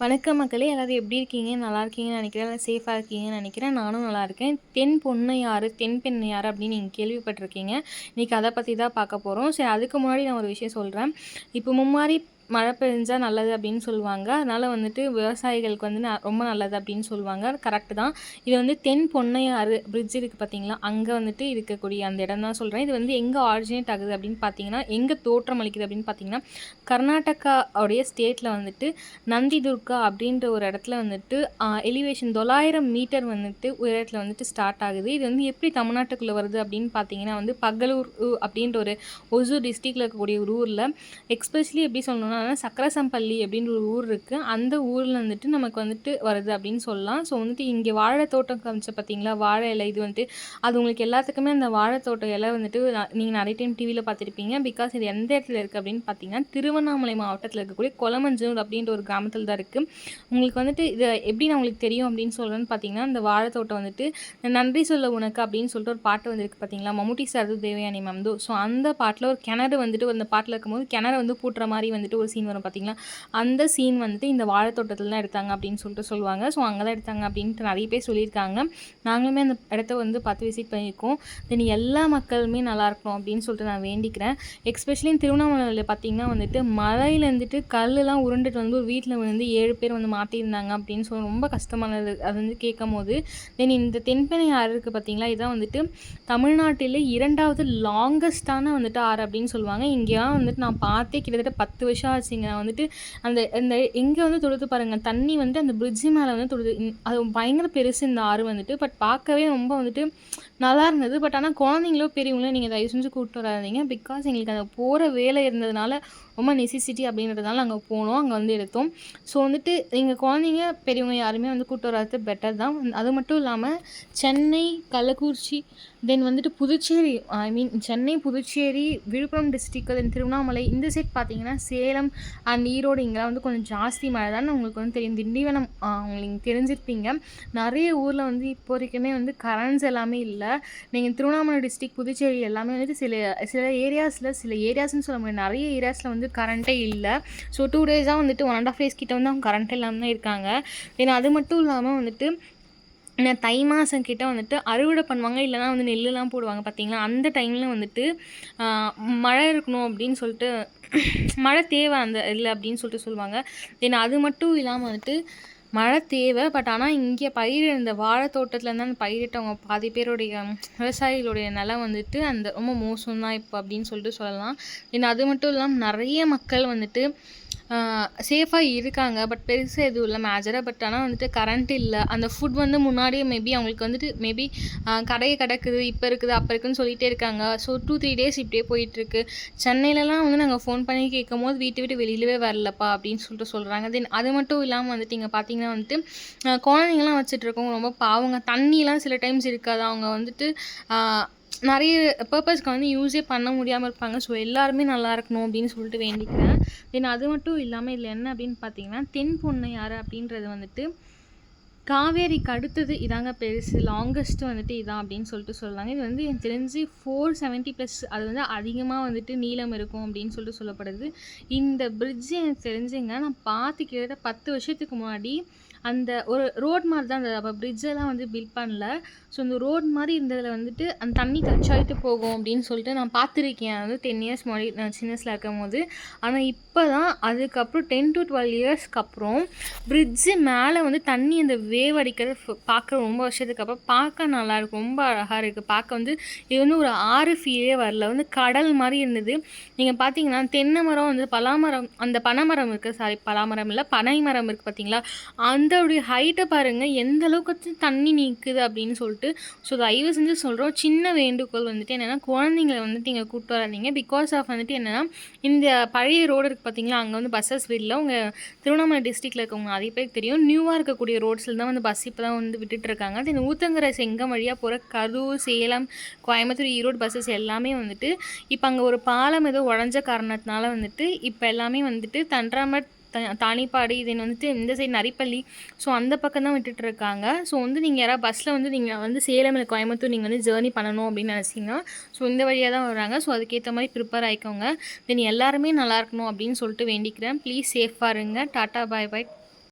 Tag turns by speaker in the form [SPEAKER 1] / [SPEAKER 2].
[SPEAKER 1] வணக்கம் மக்களே எல்லாரும் எப்படி இருக்கீங்க? நல்லா இருக்கீங்கன்னு நினைக்கிறேன். சேஃபாக இருக்கீங்கன்னு நினைக்கிறேன். நானும் நல்லா இருக்கேன். தென் பொண்ணு யார்? தென் பெண் யார் அப்படின்னு நீங்கள் கேள்விப்பட்டிருக்கீங்க. இன்றைக்கி அதை பற்றி தான் பார்க்க போகிறோம் சரி அதுக்கு முன்னாடி நான் ஒரு விஷயம் சொல்கிறேன் இப்போ மும்மாரி மழை பெஞ்சால் நல்லது அப்படின்னு சொல்லுவாங்க. அதனால் வந்துட்டு விவசாயிகளுக்கு வந்து ரொம்ப நல்லது அப்படின்னு சொல்லுவாங்க. கரெக்டு தான். இது வந்து தென் பொன்னையாறு பிரிட்ஜ் இருக்குது பார்த்தீங்களா அங்கே வந்துட்டு இருக்கக்கூடிய அந்த இடம் தான் சொல்கிறேன் இது வந்து எங்கே ஆரிஜினேட் ஆகுது அப்படின்னு பார்த்தீங்கன்னா எங்கே தோற்றம் அளிக்குது அப்படின்னு பார்த்தீங்கன்னா கர்நாடகாவுடைய ஸ்டேட்டில் வந்துட்டு நந்தி துர்கா அப்படின்ற ஒரு இடத்துல வந்துட்டு எலிவேஷன் தொள்ளாயிரம் மீட்டர் வந்துட்டு உயரத்தில் வந்துட்டு ஸ்டார்ட் ஆகுது. இது வந்து எப்படி தமிழ்நாட்டுக்குள்ளே வருது அப்படின்னு பார்த்தீங்கன்னா வந்து பகலூர் அப்படின்ற ஒரு ஒசூர் டிஸ்ட்ரிக்டில் இருக்கக்கூடிய ஒரு ஊரில் எக்ஸ்பெஷலி எப்படி சொல்லணும்னா சக்கரசம்பள்ளி அப்படின்ற ஒரு ஊர் இருக்குது அந்த ஊரில் வந்துட்டு நமக்கு வந்துட்டு வருது அப்படின்னு சொல்லலாம். ஸோ வந்துட்டு இங்கே வாழை தோட்டம் காமிச்ச பார்த்தீங்களா வாழை இலை இது வந்துட்டு அது உங்களுக்கு எல்லாத்துக்குமே அந்த வாழை தோட்டம் இலை வந்துட்டு நீங்கள் நிறைய டைம் டிவியில் பார்த்துருப்பீங்க. பிகாஸ் இது எந்த இடத்துல இருக்குது அப்படின்னு பார்த்தீங்கன்னா திருவண்ணாமலை மாவட்டத்தில் இருக்கக்கூடிய கொலமஞ்சூர் அப்படின்ற ஒரு கிராமத்தில் தான் இருக்குது உங்களுக்கு வந்துட்டு இது எப்படி நான் உங்களுக்கு தெரியும் அப்படின்னு சொல்கிறேன்னு பார்த்தீங்கன்னா இந்த வாழை தோட்டம் வந்துட்டு நன்றி சொல்ல உனக்கு அப்படின்னு சொல்லிட்டு ஒரு பாட்டு வந்திருக்கு பார்த்தீங்களா மம்முட்டி சரது தேவயானி மேம்தோ ஸோ அந்த பாட்டில் ஒரு கிணறு வந்துட்டு அந்த பாட்டில் இருக்கும்போது கிணறு வந்து பூட்டுற மாதிரி வந்துட்டு ஒரு சீன் வரும் பார்த்தீங்களா அந்த சீன் வந்துட்டு இந்த வாழைத்தோட்டத்தில் தான் எடுத்தாங்க அப்படின்னு சொல்லிட்டு சொல்லுவாங்க. ஸோ அங்கே தான் எடுத்தாங்க அப்படின்ட்டு நிறைய பேர் சொல்லியிருக்காங்க. நாங்களுமே அந்த இடத்த வந்து பார்த்து விசிட் பண்ணியிருக்கோம். தென் எல்லா மக்களுமே நல்லா இருக்கணும் அப்படின்னு சொல்லிட்டு நான் வேண்டிக்கிறேன். எக்ஸ்பெஷலி திருவண்ணாமலையில் பார்த்தீங்கன்னா வந்துட்டு மலையில் இருந்துட்டு கல்லுலாம் உருண்டுட்டு வந்து ஒரு வீட்டில் வந்து ஏழு பேர் வந்து மாட்டியிருந்தாங்க அப்படின்னு சொல்லி ரொம்ப கஷ்டமானது. அது வந்து கேட்கும் போது தென் இந்த தென்பெண்ணை ஆறு இருக்குது பார்த்தீங்களா இதான் வந்துட்டு தமிழ்நாட்டிலே இரண்டாவது லாங்கஸ்டான வந்துட்டு ஆறு அப்படின்னு சொல்லுவாங்க. இங்கேலாம் வந்துட்டு நான் பார்த்தே கிட்டத்தட்ட பத்து வருஷம் ஆச்சுங்க வந்துட்டு அந்த இந்த எங்கே வந்து தொடுத்து பாருங்கள் தண்ணி வந்து அந்த பிரிட்ஜு மேலே வந்து தொடுது. அது பயங்கர பெருசு இந்த ஆறு வந்துட்டு. பட் பார்க்கவே ரொம்ப வந்துட்டு நல்லா இருந்தது. பட் ஆனால் குழந்தைங்களோ பெரியவங்களோ நீங்கள் தயவு செஞ்சு கூப்பிட்டு வராதீங்க. பிகாஸ் எங்களுக்கு அந்த போகிற வேலை இருந்ததுனால ரொம்ப நெசிசிட்டி அப்படின்றதுனால அங்கே போனோம் அங்கே வந்து எடுத்தோம். ஸோ வந்துட்டு எங்கள் குழந்தைங்க பெரியவங்க யாருமே வந்து கூப்பிட்டு வராது பெட்டர் தான். அது மட்டும் இல்லாமல் சென்னை கள்ளக்குறிச்சி தென் வந்துட்டு Puducherry I mean Chennai Puducherry Villupuram district then Tiruvannamalai இந்த சைட் பார்த்தீங்கன்னா சேலம் அண்ட் ஈரோடு இங்கெல்லாம் வந்து கொஞ்சம் ஜாஸ்தி மழை தான் உங்களுக்கு வந்து தெரியும். திண்டிவனம் உங்களுக்கு தெரிஞ்சிருப்பீங்க. நிறைய ஊரில் வந்து இப்போ வரைக்குமே வந்து கரண்ட்ஸ் எல்லாமே இல்லை. நீங்கள் திருவண்ணாமலை டிஸ்ட்ரிக் புதுச்சேரி எல்லாமே வந்துட்டு சில சில ஏரியாஸில் சில ஏரியாஸ்னு சொல்ல முடியும் நிறைய ஏரியாஸில் வந்து கரண்ட்டே இல்லை. ஸோ டூ டேஸாக வந்துட்டு ஒன் அண்ட் ஆஃப் டேஸ் கிட்ட வந்து அவங்க கரண்ட் இல்லாமல் தான் இருக்காங்க. ஏன்னா அது மட்டும் இல்லாமல் வந்துட்டு இந்த தை மாதம் கிட்டே வந்துட்டு அறுவடை பண்ணுவாங்க இல்லைனா வந்து நெல்லுலாம் போடுவாங்க பார்த்தீங்களா அந்த டைமில் வந்துட்டு மழை இருக்கணும் அப்படின்னு சொல்லிட்டு மழை தேவை அந்த இல்லை அப்படின்னு சொல்லிட்டு சொல்லுவாங்க. தென் அது மட்டும் இல்லாமல் வந்துட்டு மழை தேவை பட் ஆனால் இங்கே பயிர் இந்த வாழை தோட்டத்தில் இருந்து அந்த பயிரிட்டவங்க பாதி பேருடைய விவசாயிகளுடைய நிலம் வந்துட்டு அந்த ரொம்ப மோசம் தான் இப்போ அப்படின்னு சொல்லிட்டு சொல்லலாம். தென் அது மட்டும் இல்லாமல் நிறைய மக்கள் வந்துட்டு சேஃபாக இருக்காங்க. பட் பெருசாக எதுவும் இல்லை. மேஜராக பட் ஆனால் வந்துட்டு கரண்ட் இல்லை. அந்த ஃபுட் வந்து முன்னாடியே மேபி அவங்களுக்கு வந்துட்டு மேபி கடையை கிடக்குது இப்போ இருக்குது அப்போ இருக்குன்னு சொல்லிகிட்டே இருக்காங்க. ஸோ டூ த்ரீ டேஸ் இப்படியே போயிட்டுருக்கு. சென்னையிலலாம் வந்து நாங்கள் ஃபோன் பண்ணி கேட்கும் போது வீட்டை விட்டு வெளியிலவே வரலப்பா அப்படின்னு சொல்லிட்டு சொல்கிறாங்க தென் அது மட்டும் இல்லாமல் வந்துட்டு இங்கே பார்த்தீங்கன்னா வந்துட்டு ஆஹ் குழந்தைங்கலாம் வச்சுட்டு ரொம்ப பாவங்க. தண்ணிலாம் சில டைம்ஸ் இருக்காது. அவங்க வந்துட்டு நிறைய பர்பஸ்க்கு வந்து யூஸே பண்ண முடியாமல் இருப்பாங்க. ஸோ எல்லாருமே நல்லா இருக்கணும் அப்படின்னு சொல்லிட்டு வேண்டிக்கிறேன். தென் அது மட்டும் இல்லாமல் இதில் என்ன அப்படின்னு பார்த்தீங்கன்னா தென் பொண்ணு யார் அப்படின்றது வந்துட்டு காவேரிக்கு அடுத்தது இதாங்க பெருசு லாங்கஸ்ட் வந்துட்டு இதான் அப்படின்னு சொல்லிட்டு சொல்லுவாங்க. இது வந்து எனக்கு தெரிஞ்சு ஃபோர் செவன்ட்டி ப்ளஸ் அது வந்து அதிகமாக வந்துட்டு நீளம் இருக்கும் அப்படின்னு சொல்லிட்டு சொல்லப்படுது. இந்த பிரிட்ஜ் எனக்கு தெரிஞ்சுங்க நான் பார்த்து கிட்டத்தட்ட பத்து வருஷத்துக்கு முன்னாடி அந்த ஒரு ரோட் மாதிரி தான் அந்த அப்போ பிரிட்ஜெல்லாம் வந்து பில்ட் பண்ணல. ஸோ இந்த ரோட் மாதிரி இருந்ததில் வந்துட்டு அந்த தண்ணி டச் ஆகிட்டு போகும் அப்படின்னு சொல்லிட்டு நான் பார்த்துருக்கேன். வந்து டென் இயர்ஸ் முன்னாடி நான் சின்ன வயசில் இருக்கும் போது ஆனால் இப்போ தான் அதுக்கப்புறம் டென் டு டுவெல் இயர்ஸ்க்கு அப்புறம் பிரிட்ஜு மேலே வந்து தண்ணி அந்த வேவ் அடிக்கிறது பார்க்க ரொம்ப வருஷத்துக்கு அப்புறம் பார்க்க நல்லா இருக்கும் ரொம்ப அழகாக இருக்குது பார்க்க வந்து இது வந்து ஒரு ஆறு ஃபீலே வரல. வந்து கடல் மாதிரி இருந்தது. நீங்கள் பார்த்தீங்கன்னா தென்னை மரம் வந்து பலாமரம் அந்த பனைமரம் இருக்குது சாரி பலாமரம் இல்லை பனை மரம் இருக்குது பார்த்தீங்களா? அந்தோடைய ஹைட்டை பாருங்கள் எந்த அளவுக்கு தண்ணி நிற்குது அப்படின்னு சொல்லிட்டு ஸோ தயவு செஞ்சு சொல்கிறோம் சின்ன வேண்டுகோள் வந்துட்டு என்னென்னா குழந்தைங்களை வந்துட்டு இங்கே கூப்பிட்டு வராதீங்க. பிகாஸ் ஆஃப் வந்துட்டு என்னென்னா இந்த பழைய ரோடு இருக்குது பார்த்தீங்களா? அங்கே வந்து பஸ்ஸஸ் விடல உங்கள் திருவண்ணாமலை டிஸ்ட்ரிக்டில் இருக்கவங்க அதே பேருக்கு தெரியும். நியூவாக இருக்கக்கூடிய ரோட்ஸில் தான் வந்து பஸ் இப்போ தான் வந்து விட்டுட்டு இருக்காங்க தென் ஊத்தங்கரை செங்கம் வழியாக போகிற கரூர் சேலம் கோயம்புத்தூர் ஈரோடு பஸ்ஸஸ் எல்லாமே வந்துட்டு இப்போ அங்கே ஒரு பாலம் ஏதோ உடஞ்ச காரணத்தினால வந்துட்டு இப்போ எல்லாமே வந்துட்டு தன்றாமட் த- தானிப்பாடி தென் வந்துட்டு இந்த சைடு நரிப்பள்ளி ஸோ அந்த பக்கம் தான் விட்டுட்டு இருக்காங்க ஸோ வந்து நீங்கள் யாராவது பஸ்ஸில் வந்து நீங்கள் வந்து சேலம் இல்லை கோயம்புத்தூர் நீங்கள் வந்து ஜேர்னி பண்ணணும் அப்படின்னு நினச்சிங்கன்னா ஸோ இந்த வழியாக தான் வராங்க. ஸோ அதுக்கேற்ற மாதிரி ப்ரிப்பேர் ஆகிக்கோங்க தென் எல்லாருமே நல்லா இருக்கணும் அப்படின்னு சொல்லிட்டு வேண்டிக்கிறேன். ப்ளீஸ் சேஃபாக இருங்க. டாட்டா பாய் பாய்